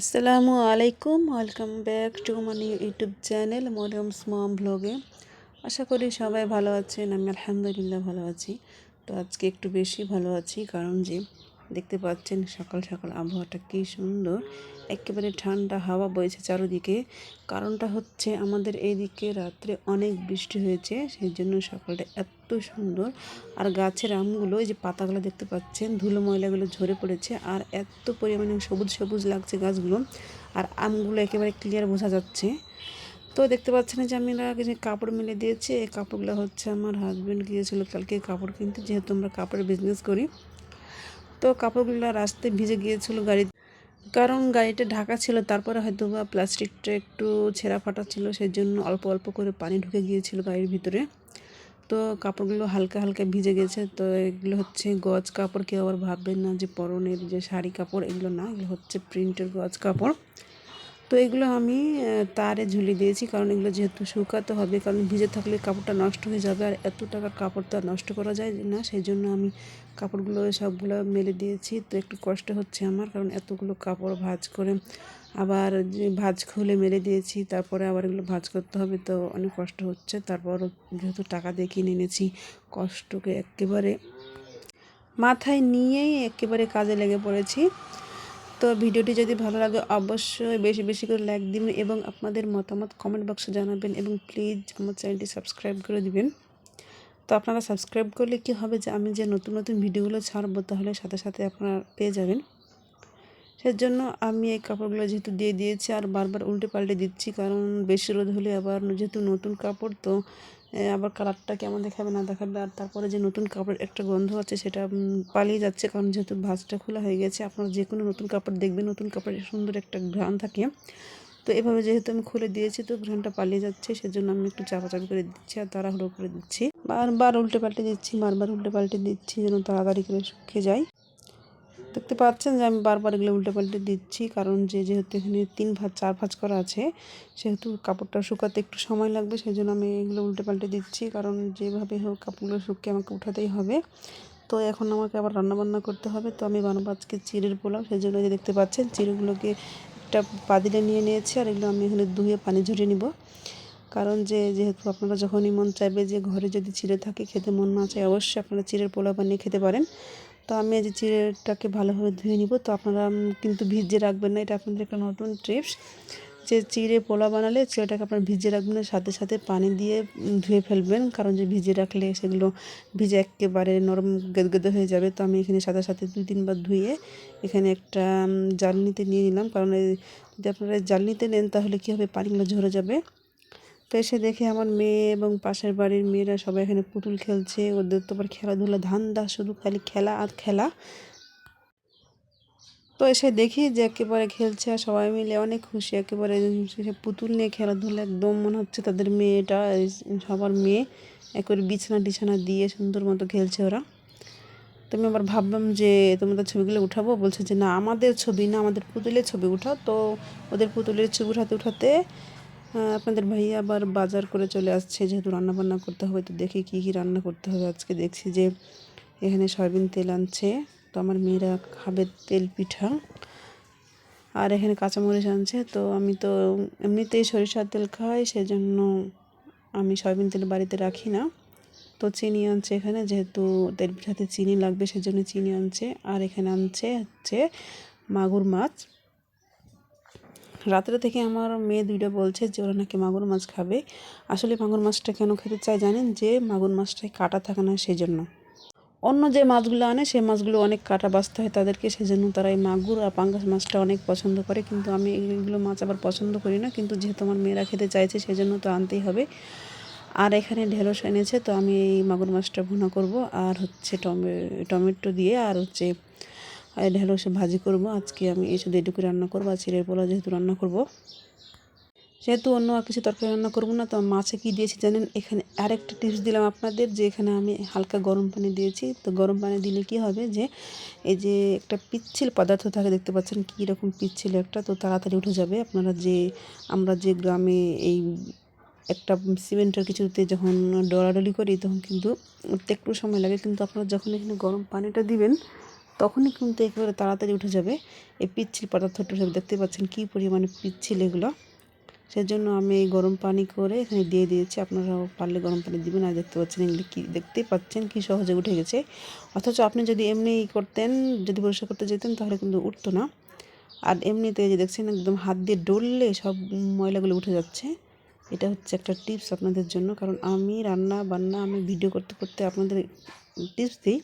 আসসালামু আলাইকুম, welcome back to money YouTube channel Mariyam স্মাম ব্লগে। আশা করি সবাই ভালো আছেন, আমি আলহামদুলিল্লাহ ভালো আছি। তো আজকে একটু বেশি ভালো আছি, কারণ যে দেখতে পাচ্ছেন সকাল সকাল আবহাওয়াটা কী সুন্দর। একেবারে ঠান্ডা হাওয়া বইছে চারোদিকে। কারণটা হচ্ছে আমাদের এইদিকে রাত্রে অনেক বৃষ্টি হয়েছে সেই জন্য সকালটা এত সুন্দর। আর গাছের আমগুলো, এই যে পাতাগুলো দেখতে পাচ্ছেন, ধুলো ময়লাগুলো ঝরে পড়েছে, আর এত পরিমাণে সবুজ সবুজ লাগছে গাছগুলো, আর আমগুলো একেবারে ক্লিয়ার বোঝা যাচ্ছে। তো দেখতে পাচ্ছেন যে আমি যে কাপড় মেলে দিয়েছি, এই কাপড়গুলো হচ্ছে আমার হাজব্যান্ড গিয়েছিল কালকে কাপড় কিনতে, যেহেতু আমরা কাপড়ের বিজনেস করি। তো কাপড়গুলো রাস্তায় ভিজে গিয়েছিল গাড়ি কারণ গাড়িটা ঢাকা ছিল, তারপরে হয়তো বা প্লাস্টিকটা একটু ছেঁড়া ফাটা ছিল সেই জন্য অল্প অল্প করে পানি ঢুকে গিয়েছিল গাড়ির ভিতরে। তো কাপড়গুলো হালকা হালকা ভিজে গেছে, তো এগুলো হচ্ছে গজ কাপড়, কেউ আবার ভাববেন না যে পরনের যে শাড়ি কাপড়, এগুলো না, এগুলো হচ্ছে প্রিন্টের গজ কাপড়। তো এগুলো আমি তারে ঝুলিয়ে দিয়েছি। কারণ এগুলো যেহেতু শুকাতে হবে, কারণ ভিজে থাকলে কাপড়টা নষ্ট হয়ে যাবে। আর এত টাকার কাপড় তো আর নষ্ট করা যায় না, সেই জন্য আমি কাপড়গুলো সবগুলো মেলে দিয়েছি। তো একটু কষ্ট হচ্ছে আমার, কারণ এতগুলো কাপড় ভাজ করে আবার ভাজ খুলে মেলে দিয়েছি, তারপরে আবার এগুলো ভাজ করতে হবে। তো অনেক কষ্ট হচ্ছে। তারপর যেহেতু টাকা দিয়ে কিনে এনেছি, কষ্টকে একেবারে মাথায় নিয়েই একেবারে কাজে লেগে পড়েছি। তো ভিডিওটি যদি ভালো লাগে, অবশ্যই বেশি বেশি করে লাইক দিবেন এবং আপনাদের মতামত কমেন্ট বক্সে জানাবেন এবং প্লিজ আমার চ্যানেলটি সাবস্ক্রাইব করে দিবেন। তো আপনারা সাবস্ক্রাইব করলে কি হবে যে আমি যে নতুন নতুন ভিডিওগুলো ছাড়বো তাহলে সাথে সাথে আপনারা পেয়ে যাবেন। সেজন্য আমি এই কাপড়গুলো যেহেতু দিয়ে দিয়েছি আর বারবার উল্টে পাল্টে দিচ্ছি, কারণ বেশি রোদ হলে আবার যেহেতু নতুন কাপড়, তো আবার কালারটা কেমন দেখাবে না দেখাবে, আর তারপরে যে নতুন কাপড় একটা গন্ধ আছে সেটা পালিয়ে যাচ্ছে, কারণ যেহেতু ভাঁজটা খোলা হয়ে গেছে, আপনারা যে কোনো নতুন কাপড় দেখবেন, নতুন কাপড়ের সুন্দর একটা ঘ্রাণ থাকে। তো এভাবে যেহেতু আমি খুলে দিয়েছি, তো ঘ্রাণটা পালিয়ে যাচ্ছে, সেজন্য আমি একটু চাপাচাপি করে দিচ্ছি আর তাড়াহুড়ো করে দিচ্ছি। বারবার উল্টে পাল্টে দিচ্ছি, বারবার উল্টে পাল্টে দিচ্ছি, যেন তাড়াতাড়ি করে শুকিয়ে যায়। দেখতে পাচ্ছেন যে আমি বারবার এগুলো উল্টে পাল্টে দিচ্ছি, কারণ যে যেহেতু এখানে তিন ভাঁজ, চার ভাঁজ করা আছে, সেহেতু কাপড়টা শুকাতে একটু সময় লাগবে সেই জন্য আমি এগুলো উল্টে পাল্টে দিচ্ছি, কারণ যেভাবে হোক কাপড়গুলো শুকিয়ে আমাকে উঠাতেই হবে। তো এখন আমাকে আবার রান্নাবান্না করতে হবে, তো আমি বানাবো আজকে চিড়ের পোলাও সেই জন্য যে দেখতে পাচ্ছেন চিড়েগুলোকে একটা পাদিলে নিয়ে নিয়েছি, আর এগুলো আমি এখানে ধুয়ে পানি ঝরিয়ে নিব। কারণ যে যেহেতু আপনারা যখনই মন চাইবে যে ঘরে যদি চিড়ে থাকে, খেতে মন না চায়, অবশ্যই আপনারা চিড়ের পোলাও বানিয়ে খেতে পারেন। তো আমি আজ চিড়েটাকে ভালোভাবে ধুয়ে নিব। তো আপনারা কিন্তু ভিজিয়ে রাখবেন না, এটা আপনাদের একটা নতুন ট্রিপস যে চিড়ে পোলা বানালে চিড়েটাকে আপনার ভিজিয়ে রাখবেন, সাথে সাথে পানি দিয়ে ধুয়ে ফেলবেন। কারণ যে ভিজিয়ে রাখলে সেগুলো ভিজে একেবারে নরম গেদগেদে হয়ে যাবে। তো আমি এখানে সাথে সাথে দুই, তিনবার ধুয়ে এখানে একটা জালনিতে নিয়ে নিলাম। কারণ যদি আপনারা জালনিতে নেন তাহলে কী হবে? পানিগুলো ঝরে যাবে। তো এসে দেখে আমার মেয়ে এবং পাশের বাড়ির মেয়েরা সবাই এখানে পুতুল খেলছে। ওদের তো আবার খেলাধুলা ধান্দা, শুধু খালি খেলা আর খেলা। তো এসে দেখি যে একেবারে খেলছে আর সবাই মিলে অনেক খুশি। একেবারে পুতুল নিয়ে খেলাধুলা একদম মনে হচ্ছে তাদের মেয়েটা সবার মেয়ে। একেবারে বিছানা টিছানা দিয়ে সুন্দর মতো খেলছে ওরা। তো আমি আবার ভাবলাম যে, তোমাদের ছবিগুলো উঠাবো? বলছে যে, না, আমাদের ছবি না, আমাদের পুতুলের ছবি উঠাও। তো ওদের পুতুলের ছবি উঠাতে উঠাতে আপনাদের ভাইয়া আবার বাজার করে চলে আসছে, যেহেতু রান্না বান্না করতে হবে, তো দেখি কী কী রান্না করতে হবে। আজকে দেখছি যে এখানে সয়াবিন তেল আনছে, তো আমার মেয়েরা খাবে তেল পিঠা। আর এখানে কাঁচামরিচ আনছে, তো আমি তো এমনিতেই সরিষার তেল খাই, সেজন্য আমি সয়াবিন তেল বাড়িতে রাখি না। তো চিনি আনছে এখানে, যেহেতু তেল পিঠাতে চিনি লাগবে, সেজন্য চিনি আনছে। আর এখানে আনছে হচ্ছে মাগুর মাছ। রাত্রে থেকে আমার মেয়ে দুইটা বলছে যে ওরা নাকি মাগুর মাছ খাবে। আসলে মাগুর মাছটা কেন খেতে চায় জানেন? যে মাগুর মাছটায় কাটা থাকে না সেই জন্য অন্য যে মাছগুলো আনে, সেই মাছগুলো অনেক কাটা বাঁচতে হয় তাদেরকে, সেজন্য তারা এই মাগুর আর পাঙ্গাস মাছটা অনেক পছন্দ করে। কিন্তু আমি এইগুলো মাছ আবার পছন্দ করি না। কিন্তু যেহেতু আমার মেয়েরা খেতে চাইছে, সেজন্য তো আনতেই হবে। আর এখানে ঢেঁড়স এনেছে, তো আমি এই মাগুর মাছটা ভুনা করব। আর হচ্ছে টমে টমেটো দিয়ে, আর হচ্ছে ঢেঁড়স ভাজি করব। আজকে আমি এই শুধু এটুকু রান্না করব, আর চিড়ের পোলা যেহেতু রান্না করব। যেহেতু অন্য আর কিছু তরকারি রান্না করব না, তো মাছে কী দিয়েছি জানেন? এখানে আরেকটা টিপস দিলাম আপনাদের, যে এখানে আমি হালকা গরম পানি দিয়েছি। তো গরম পানি দিলে কি হবে যে, এই যে একটা পিচ্ছিল পদার্থ থাকে, দেখতে পাচ্ছেন কী রকম পিচ্ছিল একটা, তো তাড়াতাড়ি উঠে যাবে। আপনারা যে, আমরা যে গ্রামে এই একটা সিমেন্টের কিছুতে যখন ডলাডলি করি, তখন কিন্তু একটু সময় লাগে, কিন্তু আপনারা যখন এখানে গরম পানিটা দিবেন তখনই কিন্তু একেবারে তাড়াতাড়ি উঠে যাবে। এই পিচ্ছিল পদার্থটা দেখতে পাচ্ছেন কী পরিমাণে পিচ্ছিল এগুলো। সেজন্য আমি এই গরম পানি করে এখানে দিয়ে দিয়েছি। আপনারাও পারলে গরম পানি দিবেন। আর দেখতে পাচ্ছেন এগুলি কী দেখতেই পাচ্ছেন কী সহজে উঠে গেছে। অথচ আপনি যদি এমনি করতেন, যদি পরিষ্কার করতে যেতেন, তাহলে কিন্তু উঠতো না। আর এমনিতে যে দেখছেন একদম হাত দিয়ে ডললে সব ময়লাগুলো উঠে যাচ্ছে। এটা হচ্ছে একটা টিপস আপনাদের জন্য। কারণ আমি রান্না, বান্না আমি ভিডিও করতে করতে আপনাদের টিপস দিই।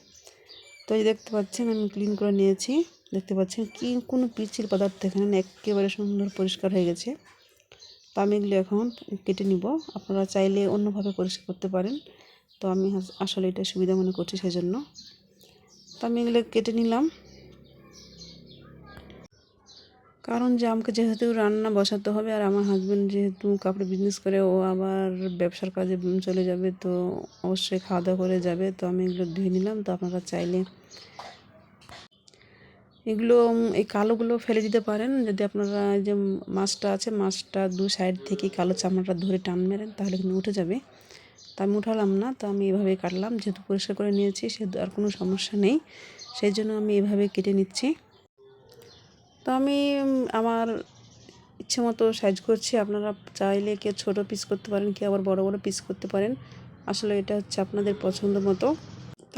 তো এই দেখতে পাচ্ছেন, আমি ক্লিন করে নিয়েছি। দেখতে পাচ্ছেন কি, কোনো পিচির পদার্থ এখানে একেবারে সুন্দর পরিষ্কার হয়ে গেছে। তো আমি এগুলো এখন কেটে নিব। আপনারা চাইলে অন্যভাবে পরিষ্কার করতে পারেন। তো আমি আসলে এটা সুবিধা মনে করছি সেজন্য। তো আমি এগুলো কেটে নিলাম। কারণ যে আমাকে যেহেতু রান্না বসাতে হবে আর আমার হাজব্যান্ড যেহেতু কাপড় বিজনেস করে, ও আবার ব্যবসার কাজে চলে যাবে, তো অবশ্যই খাওয়া দাওয়া করে যাবে। তো আমি এগুলো ধুয়ে নিলাম। তো আপনারা চাইলে এগুলো এই কালোগুলো ফেলে দিতে পারেন। যদি আপনারা যে মাছটা আছে, মাছটা দু সাইড থেকে কালো চামড়াটা ধরে টান মেরেন, তাহলে কিন্তু উঠে যাবে। তা আমি উঠালাম না, তো আমি এভাবে কাটলাম। যেহেতু পরিষ্কার করে নিয়েছি, সেহেতু আর কোনো সমস্যা নেই। সেই জন্য আমি এভাবে কেটে নিচ্ছি। তো আমি আমার ইচ্ছে মতো সাইজ করছি। আপনারা চাইলে কেউ ছোটো পিস করতে পারেন, কেউ আবার বড় বড় পিস করতে পারেন। আসলে এটা হচ্ছে আপনাদের পছন্দ মতো।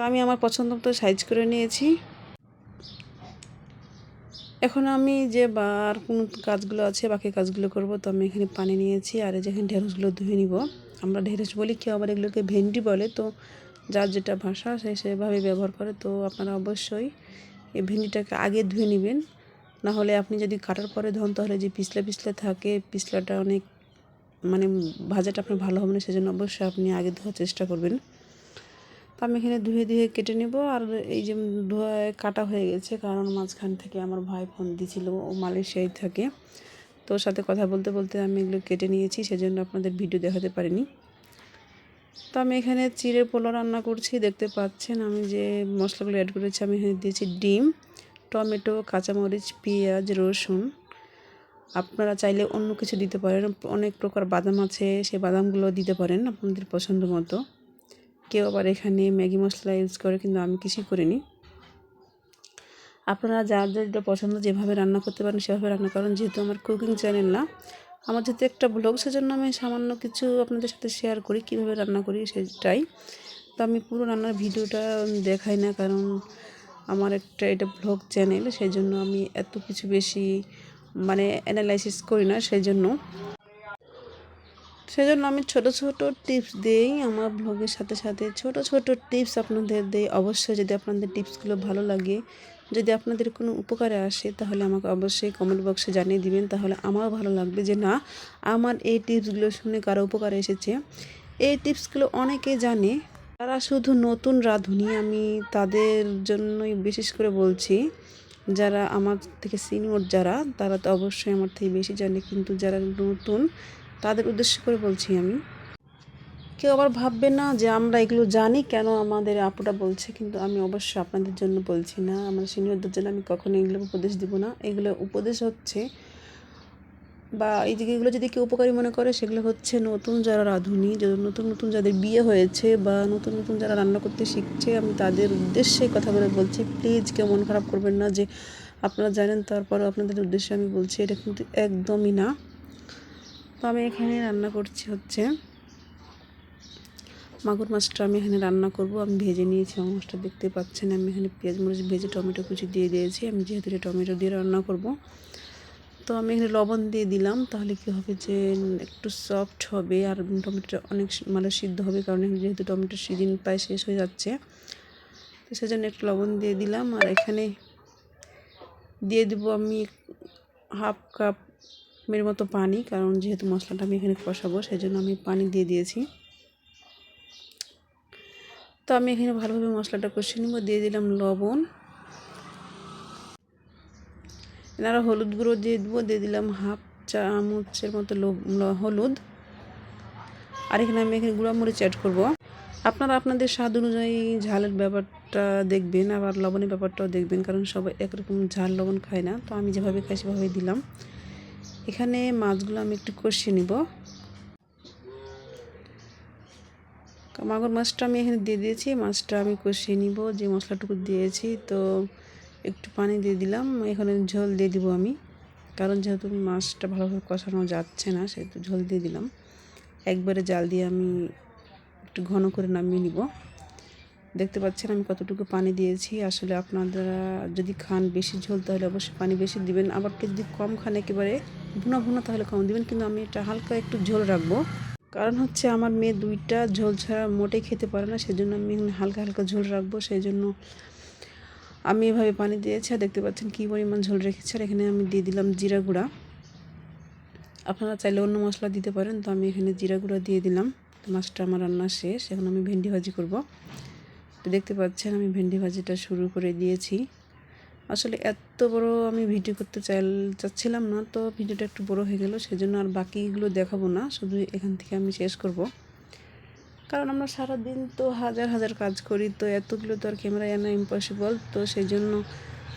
তো আমি আমার পছন্দ মতো সাইজ করে নিয়েছি। এখন আমি যে বার কোনো কাজগুলো আছে, বাকি কাজগুলো করব, তো আমি এখানে পানি নিয়েছি আর যেখানে ঢেঁড়সগুলো ধুয়ে নিব। আমরা ঢেঁড়স বলি কেউ আবার এগুলোকে ভেন্ডি বলে, তো যার যেটা ভাষা সে সেভাবে ব্যবহার করে। তো আপনারা অবশ্যই এই ভেন্ডিটাকে আগে ধুয়ে নেবেন। না হলে আপনি যদি কাটার পরে ধন, তাহলে যে পিছলা পিছলে থাকে, পিছলাটা অনেক মানে ভাজাটা আপনার ভালো হবে না, সেজন্য অবশ্যই আপনি আগে ধোয়ার চেষ্টা করবেন। তো আমি এখানে ধুয়ে ধুয়ে কেটে নেব আর এই যে ধোয়ায় কাটা হয়ে গেছে, কারণ মাঝখান থেকে আমার ভাই ফোন দিয়েছিল ও মালয়েশিয়ায় থাকে। তো ওর সাথে কথা বলতে বলতে আমি এগুলো কেটে নিয়েছি, সেজন্য আপনাদের ভিডিও দেখাতে পারিনি। তো আমি এখানে চিড়ে পোলা রান্না করছি, দেখতে পাচ্ছেন আমি যে মশলাগুলো অ্যাড করেছি, আমি এখানে দিয়েছি ডিম, টমেটো, কাঁচামরিচ, পেঁয়াজ, রসুন। আপনারা চাইলে অন্য কিছু দিতে পারেন, অনেক প্রকার বাদাম আছে সেই বাদামগুলো দিতে পারেন আপনাদের পছন্দ মতো। কেউ আবার এখানে ম্যাগি মশলা ইউজ করে কিন্তু আমি কিছুই করিনি। আপনারা যার যেটা পছন্দ যেভাবে রান্না করতে পারেন সেভাবে রান্না করেন। যেহেতু আমার কুকিং চ্যানেল না, আমার যেহেতু একটা ব্লগ সেজন্য আমি সামান্য কিছু আপনাদের সাথে শেয়ার করি, কীভাবে রান্না করি সেটাই। তো আমি পুরো রান্নার ভিডিওটা দেখাই না, কারণ আমার একটা এটা ব্লগ চ্যানেল সেই জন্য আমি এত কিছু বেশি মানে অ্যানালাইসিস করি না সেই জন্য সেজন্য আমি ছোট ছোট টিপস দিই আমার ব্লগের সাথে সাথে ছোট ছোট টিপস আপনাদের দিই। অবশ্যই যদি আপনাদের টিপসগুলো ভালো লাগে, যদি আপনাদের কোনো উপকারে আসে, তাহলে আমাকে অবশ্যই কমেন্ট বক্সে জানিয়ে দিবেন। তাহলে আমারও ভালো লাগবে যে, না, আমার এই টিপসগুলো শুনে কারও উপকারে এসেছে। এই টিপসগুলো অনেকে জানে, তারা শুধু নতুন রাঁধুনি, আমি তাদের জন্যই বিশেষ করে বলছি। যারা আমার থেকে সিনিয়র যারা, তারা তো অবশ্যই আমার থেকে বেশি জানে, কিন্তু যারা নতুন তাদের উদ্দেশ্য করে বলছি আমি। কেউ আবার ভাববে না যে আমরা এগুলো জানি কেন আমাদের আপুটা বলছে, কিন্তু আমি অবশ্যই আপনাদের জন্য বলছি না। আমার সিনিয়রদের জন্য আমি কখনো এগুলো উপদেশ দিব না। এগুলো উপদেশ হচ্ছে বা এই এগুলো যদি কেউ উপকারী মনে করে, সেগুলো হচ্ছে নতুন যারা রাঁধুনি নতুন নতুন যাদের বিয়ে হয়েছে বা নতুন নতুন যারা রান্না করতে শিখছে, আমি তাদের উদ্দেশ্যে কথা বলে বলছি, প্লিজ কেউ মন খারাপ করবেন না যে আপনারা জানেন, তারপরও আপনাদের উদ্দেশ্যে আমি বলছি, এটা কিন্তু একদমই না। তো আমি এখানে রান্না করছি হচ্ছে মাগুর মাছটা আমি এখানে রান্না করব। আমি ভেজে নিয়েছি মাছটা দেখতে পাচ্ছেন। আমি এখানে পেঁয়াজ মরিচ ভেজে টমেটো কুচি দিয়ে দিয়েছি। আমি যেহেতু টমেটো দিয়ে রান্না করব। তো আমি এখানে লবণ দিয়ে দিলাম। তাহলে কী হবে যে একটু সফট হবে আর টমেটোটা অনেক মানে সিদ্ধ হবে, কারণ এখানে যেহেতু টমেটো সিজন প্রায় শেষ হয়ে যাচ্ছে। তো সেজন্য একটু লবণ দিয়ে দিলাম। আর এখানে দিয়ে দেবো আমি হাফ কাপ মের মতো পানি, কারণ যেহেতু মশলাটা আমি এখানে কষাবো সেই জন্য আমি পানি দিয়ে দিয়েছি। তো আমি এখানে ভালোভাবে মশলাটা কষিয়ে নেব, দিয়ে দিলাম লবণ। এনারা হলুদ গুঁড়ো দিয়ে দেবো, দিয়ে দিলাম হাফ চামচের মতো হলুদ। আর এখানে আমি এখানে গুঁড়া মরিচ অ্যাড করব। আপনারা আপনাদের স্বাদ অনুযায়ী ঝালের ব্যাপারটা দেখবেন, আবার লবণের ব্যাপারটাও দেখবেন, কারণ সবাই একরকম ঝাল লবণ খায় না। তো আমি যেভাবে খাই সেভাবে দিলাম। এখানে মাছগুলো আমি একটু কষিয়ে নিব। মাগুর মাছটা আমি এখানে দিয়ে দিয়েছি, মাছটা আমি কষিয়ে নিব, যে মশলাটুকু দিয়েছি তো একটু পানি দিয়ে দিলাম, এখানে ঝোল দিয়ে দিব আমি, কারণ যেহেতু মাছটা ভালোভাবে কষানো যাচ্ছে না, সেহেতু ঝোল দিয়ে দিলাম। একবারে জাল দিয়ে আমি একটু ঘন করে নামিয়ে নিব। দেখতে পাচ্ছেন আমি কতটুকু পানি দিয়েছি, আসলে আপনারা যদি খান বেশি ঝোল তাহলে অবশ্যই পানি বেশি দিবেন, আবার যদি কম খান একেবারে ভুনা ভুনা তাহলে কম দেবেন, কিন্তু আমি এটা হালকা একটু ঝোল রাখব। কারণ হচ্ছে আমার মেয়ে দুইটা ঝোল ছাড়া মোটেই খেতে পারে না, সেজন্য আমি হালকা হালকা ঝোল রাখব সেই জন্য আমি এভাবে পানি দিয়েছি, আর দেখতে পাচ্ছেন কী পরিমাণ ঝোল রেখেছি, আর এখানে আমি দিয়ে দিলাম জিরা গুঁড়া। আপনারা চাইলে অন্য মশলা দিতে পারেন, তো আমি এখানে জিরা গুঁড়া দিয়ে দিলাম। মাছটা আমার রান্না শেষ, এখন আমি ভেন্ডি ভাজি করব। তো দেখতে পাচ্ছেন আমি ভেন্ডি ভাজিটা শুরু করে দিয়েছি। আসলে এত বড় আমি ভিডিও করতে চাই চাচ্ছিলাম না, তো ভিডিওটা একটু বড় হয়ে গেল, সেজন্য আর বাকিগুলো দেখাবো না, শুধু এখান থেকে আমি শেষ করব। কারণ আমরা সারাদিন তো হাজার হাজার কাজ করি, তো এতগুলো তো আর ক্যামেরায় আনা ইম্পসিবল তো সেই জন্য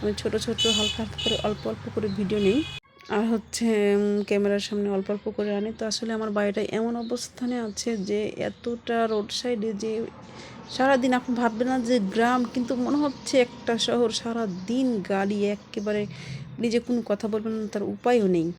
আমি ছোটো ছোটো, হালকা হালকা করে অল্প অল্প করে ভিডিও নিই। আর হচ্ছে ক্যামেরার সামনে অল্প অল্প করে আনি, তো আসলে আমার বাড়িটা এমন অবস্থানে আছে যে, এতটা রোড সাইডে যে সারাদিন আপনি ভাববেন না যে গ্রাম, কিন্তু মনে হচ্ছে একটা শহর সারাদিন গাড়ি একেবারে নিজে কোনো কথা বলবেন না, তার উপায়ও নেই।